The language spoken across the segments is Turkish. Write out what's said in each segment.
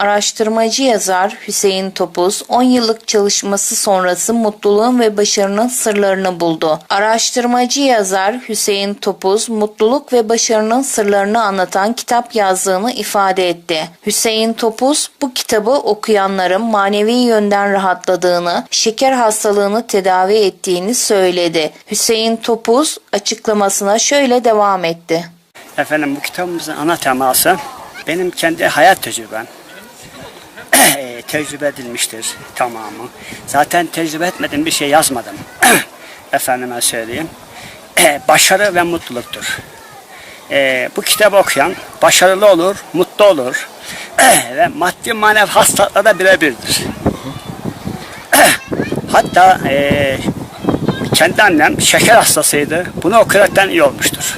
Araştırmacı yazar Hüseyin Topuz 10 yıllık çalışması sonrası mutluluğun ve başarının sırlarını buldu. Araştırmacı yazar Hüseyin Topuz mutluluk ve başarının sırlarını anlatan kitap yazdığını ifade etti. Hüseyin Topuz bu kitabı okuyanların manevi yönden rahatladığını, şeker hastalığını tedavi ettiğini söyledi. Hüseyin Topuz açıklamasına şöyle devam etti. Efendim bu kitabımızın ana teması benim kendi hayat tecrübem. Tecrübe edilmiştir tamamı. Zaten tecrübe etmediğim bir şey yazmadım. Efendime söyleyeyim. Eee, başarı ve mutluluktur. Eee, bu kitabı okuyan başarılı olur, mutlu olur. ve maddi manevi hastalıklara birebirdir. Hatta eee, kendi annem şeker hastasıydı. Bunu okuyaraktan iyi olmuştur.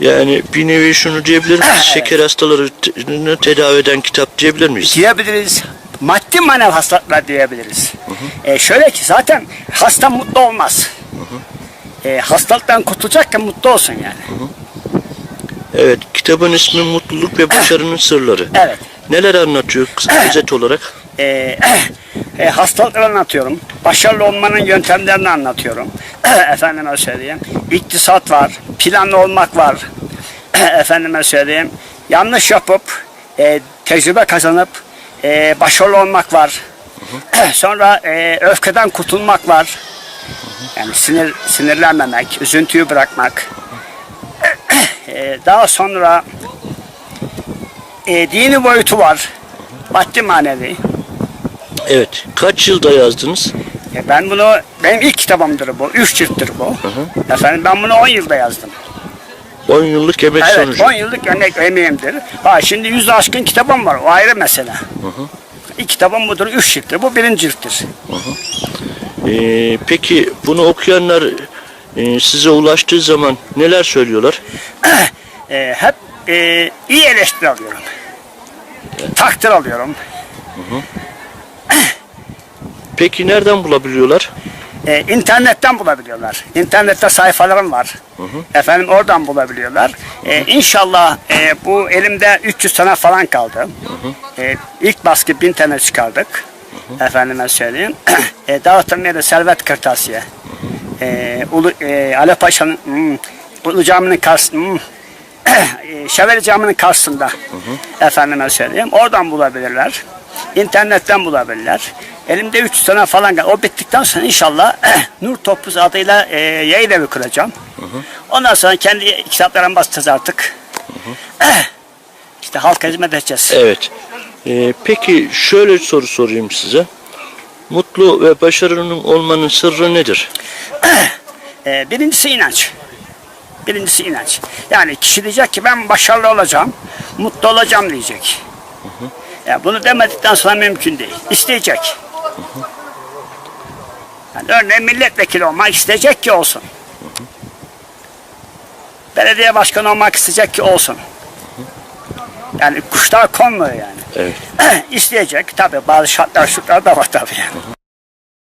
Yani bir nevi şunu diyebilir miyiz? Şeker hastalarını tedavi eden kitap diyebilir miyiz? diyebiliriz. Maddi manevi hastalıklar diyebiliriz. E, şöyle ki zaten hasta mutlu olmaz. E, hastalıktan kurtulacakken mutlu olsun yani. Evet, kitabın ismi Mutluluk ve Başarının Sırları. Evet. Neler anlatıyor özet olarak? E, e, hastalıkları anlatıyorum. Başarılı olmanın yöntemlerini anlatıyorum. Efendime söyleyeyim. İktisat var. Planlı olmak var. Efendime söyleyeyim. Yanlış yapıp e, tecrübe kazanıp e, başarılı olmak var. Sonra e, öfkeden kurtulmak var. Yani sinir sinirlenmemek, üzüntüyü bırakmak. E, daha sonra e, dini boyutu var. Maddi manevi. Evet, kaç yılda yazdınız? E, Ben bunu, benim ilk kitabımdır bu. Üç cilttir bu. Efendim ben bunu 10 yılda yazdım. 10 yıllık emek Evet, sonucu. 10 yıllık örnek emeğimdir. Ha şimdi yüz aşkın kitabım var. O ayrı mesele. İlk kitabım budur. Üç cilttir. Bu birinci cilttir. Ee, peki bunu okuyanlar e, size ulaştığı zaman neler söylüyorlar? E, hep e, iyi eleştiri alıyorum. Takdir alıyorum. Peki nereden bulabiliyorlar? E, internetten bulabiliyorlar. İnternette sayfalarım var. Efendim oradan bulabiliyorlar. E, inşallah e, bu elimde 300 tane falan kaldı. E, ilk baskı 1000 tane çıkardık. Efendime söyleyeyim. e, dağıtılmaya da Servet Kırtasiye. E, Ulu, e, Ali Paşa'nın hmm, Ulu Cami'nin karşısında hmm, e, Şeveli Cami'nin karşısında efendime söyleyeyim. Oradan bulabilirler. İnternetten bulabilirler. Elimde 3 tane falan. O bittikten sonra inşallah Nur Topuz adıyla e, yayın evi kuracağım. Ondan sonra kendi kitaplarımı basacağız artık. işte halka hizmet edeceğiz. Evet. Ee, peki şöyle bir soru sorayım size. Mutlu ve başarının olmanın sırrı nedir? E, birincisi inanç. Birincisi inanç. Yani kişi diyecek ki ben başarılı olacağım, mutlu olacağım diyecek. Ya bunu demedikten sonra mümkün değil. İsteyecek. Yani örneğin milletvekili olmak isteyecek ki olsun. Belediye başkanı olmak isteyecek ki olsun. Yani kuşlar konmuyor yani. Evet. isteyecek. Tabii bazı şartlar şartlar da var tabii. Yani.